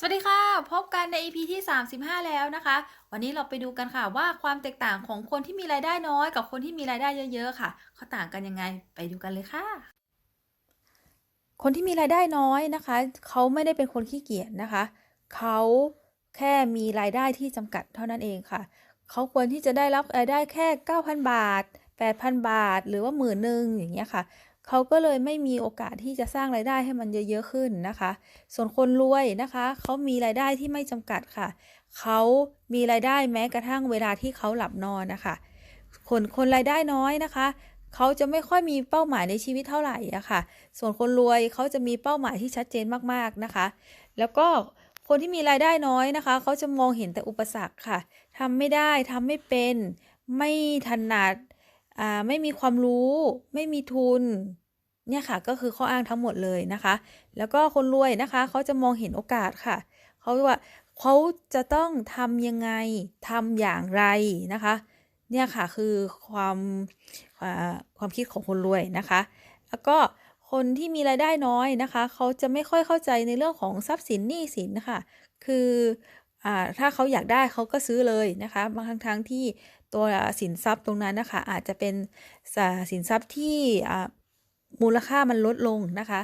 สวัสดีค่ะ พบกันใน EP ที่ 35 แล้วนะคะ วันนี้เราไปดูกันค่ะว่าความแตกต่างของคนที่มีรายได้น้อยกับคนที่มีรายได้เยอะๆค่ะเขาต่างกันยังไงไปดูกันเลยค่ะ คนที่มีรายได้น้อยนะคะ เขาไม่ได้เป็นคนขี้เกียจนะคะ เขาแค่มีรายได้ที่จำกัดเท่านั้นเองค่ะ เขาควรที่จะได้รับรายได้แค่ 9,000 บาท 8,000 บาท หรือว่าหมื่นหนึ่งอย่างเงี้ยค่ะ เขาก็เลยไม่มีโอกาสที่จะสร้างรายได้ให้มันเยอะๆขึ้นนะคะ ส่วนคนรวยนะคะเขามีรายได้ที่ไม่จำกัดค่ะ เขามีรายได้แม้กระทั่งเวลาที่เขาหลับนอนนะคะคนคนรายได้น้อยนะคะเขาจะไม่ค่อยมีเป้าหมายในชีวิตเท่าไหร่อะค่ะ ส่วนคนรวยเขาจะมีเป้าหมายที่ชัดเจนมากๆนะคะ แล้วก็คนที่มีรายได้น้อยนะคะ เขาจะมองเห็นแต่อุปสรรคค่ะทำไม่ได้ทำไม่เป็น ไม่ถนัด ไม่มีความรู้ ไม่มีทุน เนี่ยค่ะก็คือข้ออ้างทั้งหมดเลยนะคะ แล้วก็คนรวยนะคะเขาจะมองเห็นโอกาสค่ะเขาว่าเขาจะต้องทำยังไงทำอย่างไรนะคะ เนี่ยค่ะคือความความคิดของคนรวยนะคะ แล้วก็คนที่มีรายได้น้อยนะคะ เขาจะไม่ค่อยเข้าใจในเรื่องของทรัพย์สินหนี้สินนะคะคือ ถ้าเขาอยากได้เขาก็ซื้อเลยนะคะบางครั้งทั้งที่ตัวสินทรัพย์ตรงนั้นนะคะ อาจจะเป็นสินทรัพย์ที่มูลค่ามันลดลงนะคะ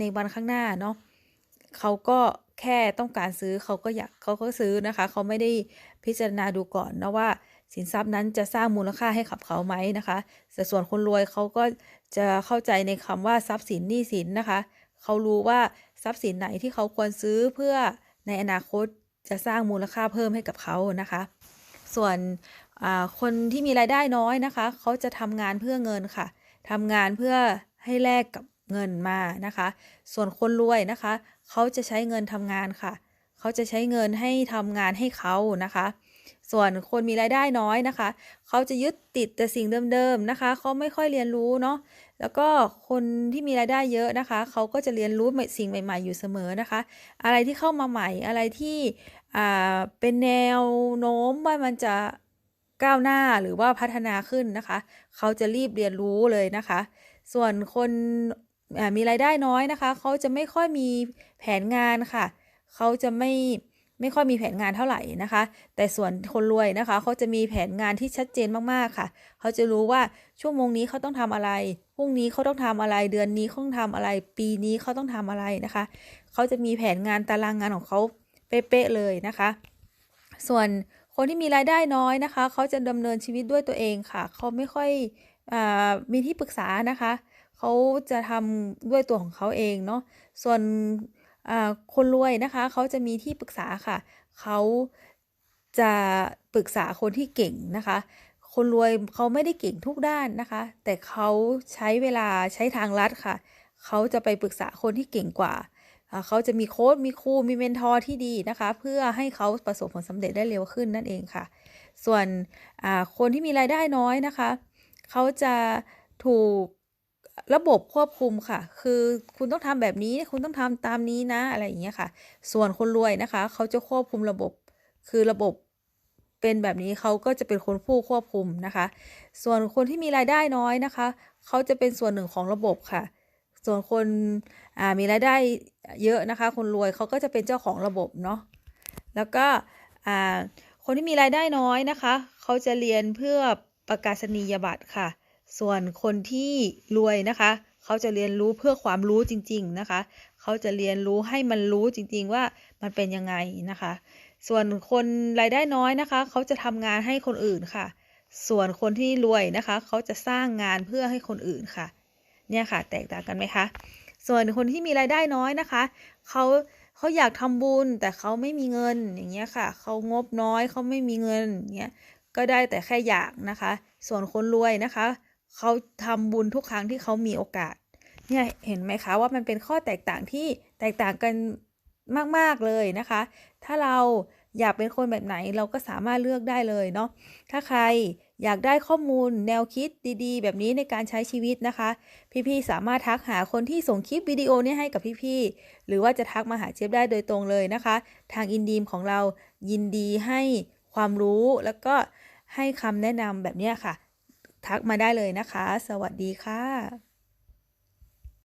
ในวันข้างหน้าเนาะเขาก็แค่ต้องการซื้อเขาก็อยากเขาก็ซื้อนะคะ เขาไม่ได้พิจารณาดูก่อนนะว่าสินทรัพย์นั้นจะสร้างมูลค่าให้กับเขาไหมนะคะแต่ส่วนคนรวยเขาก็จะเข้าใจในคำว่าทรัพย์สินหนี้สินนะคะ เขารู้ว่าทรัพย์สินไหนที่เขาควรซื้อเพื่อในอนาคต จะสร้างมูลค่าเพิ่มให้กับเขานะคะ ส่วนคนที่มีรายได้น้อยนะคะ เขาจะทำงานเพื่อเงินค่ะทำงานเพื่อให้แลกกับเงินมานะคะ ส่วนคนรวยนะคะ เขาจะใช้เงินทำงานค่ะ เขาจะใช้เงินให้ทำงานให้เขานะคะ ส่วนคนมีรายได้น้อยนะคะ เขาจะยึดติดแต่สิ่งเดิมๆนะคะ เขาไม่ค่อยเรียนรู้เนาะแล้วก็คนที่มีรายได้เยอะนะคะ เขาก็จะเรียนรู้สิ่งใหม่ ๆ อยู่เสมอนะคะ อะไรที่เข้ามาใหม่อะไรที่เป็นแนวโน้มว่ามันจะก้าวหน้าหรือว่าพัฒนาขึ้นนะคะ เขาจะรีบเรียนรู้เลยนะคะ ส่วนคนมีรายได้น้อยนะคะ เขาจะไม่ค่อยมีแผนงานค่ะ เขาจะไม่ ไม่ค่อยมีแผนงานเท่าไหร่นะคะ แต่ส่วนคนรวยนะคะเขาจะมีแผนงานที่ชัดเจนมากๆค่ะ เขาจะรู้ว่าชั่วโมงนี้เขาต้องทำอะไรพรุ่งนี้เขาต้องทำอะไร เดือนนี้เขาต้องทำอะไร ปีนี้เขาต้องทำอะไรนะคะเขาจะมีแผนงานตารางงานของเขาเป๊ะๆเลยนะคะ ส่วนคนที่มีรายได้น้อยนะคะ เขาจะดำเนินชีวิตด้วยตัวเองค่ะ เขาไม่ค่อยอมีที่ปรึกษานะคะ เขาจะทำด้วยตัวของเขาเองเนาะส่วน คนรวยนะคะเขาจะมีที่ปรึกษาค่ะ เขาจะปรึกษาคนที่เก่งนะคะ คนรวยเขาไม่ได้เก่งทุกด้านนะคะ แต่เขาใช้เวลาใช้ทางลัดค่ะ เขาจะไปปรึกษาคนที่เก่งกว่า เขาจะมีโค้ดมีครูมีเมนทอร์ที่ดีนะคะ เพื่อให้เขาประสบผลสำเร็จได้เร็วขึ้นนั่นเองค่ะ ส่วนคนที่มีรายได้น้อยนะคะ เขาจะถูก ระบบควบคุมค่ะ คือคุณต้องทำแบบนี้ คุณต้องทำตามนี้นะ อะไรอย่างเงี้ยค่ะ ส่วนคนรวยนะคะ เขาจะควบคุมระบบ คือระบบเป็นแบบนี้เขาก็จะเป็นคนผู้ควบคุมนะคะ ส่วนคนที่มีรายได้น้อยนะคะ เขาจะเป็นส่วนหนึ่งของระบบค่ะ ส่วนคนมีรายได้เยอะนะคะ คนรวยเขาก็จะเป็นเจ้าของระบบเนาะ แล้วก็คนที่มีรายได้น้อยนะคะ เขาจะเรียนเพื่อประกาศนียบัตรค่ะ ส่วนคนที่รวยนะคะ เขาจะเรียนรู้เพื่อความรู้จริง ๆนะคะ เขาจะเรียนรู้ให้มันรู้จริง ๆ ว่ามันเป็นยังไงนะคะ ส่วนคนรายได้น้อยนะคะ เขาจะทำงานให้คนอื่นค่ะ ส่วนคนที่รวยนะคะ เขาจะสร้างงานเพื่อให้คนอื่นค่ะ เนี่ยค่ะ แตกต่างกันไหมคะ ส่วนคนที่มีรายได้น้อยนะคะ เขาเขาอยากทำบุญแต่เขาไม่มีเงินอย่างเงี้ยค่ะ เขางบน้อยเขาไม่มีเงินเงี้ย ก็ได้แต่แค่อยากนะคะ ส่วนคนรวยนะคะ เขาทำบุญทุกครั้งที่เขามีโอกาส เนี่ยเห็นไหมคะว่ามันเป็นข้อแตกต่างที่แตกต่างกันมาก ๆ เลยนะคะ ถ้าเราอยากเป็นคนแบบไหนเราก็สามารถเลือกได้เลยเนาะ ถ้าใครอยากได้ข้อมูลแนวคิดดีๆ แบบนี้ในการใช้ชีวิตนะคะ พี่ๆสามารถทักหาคนที่ส่งคลิปวิดีโอนี้ให้กับพี่ๆหรือว่าจะทักมาหาเจี๊ยบได้โดยตรงเลยนะคะ ทางอินดีมของเรายินดีให้ความรู้แล้วก็ให้คำแนะนำแบบนี้ค่ะ ทักมาได้เลยนะคะ สวัสดีค่ะ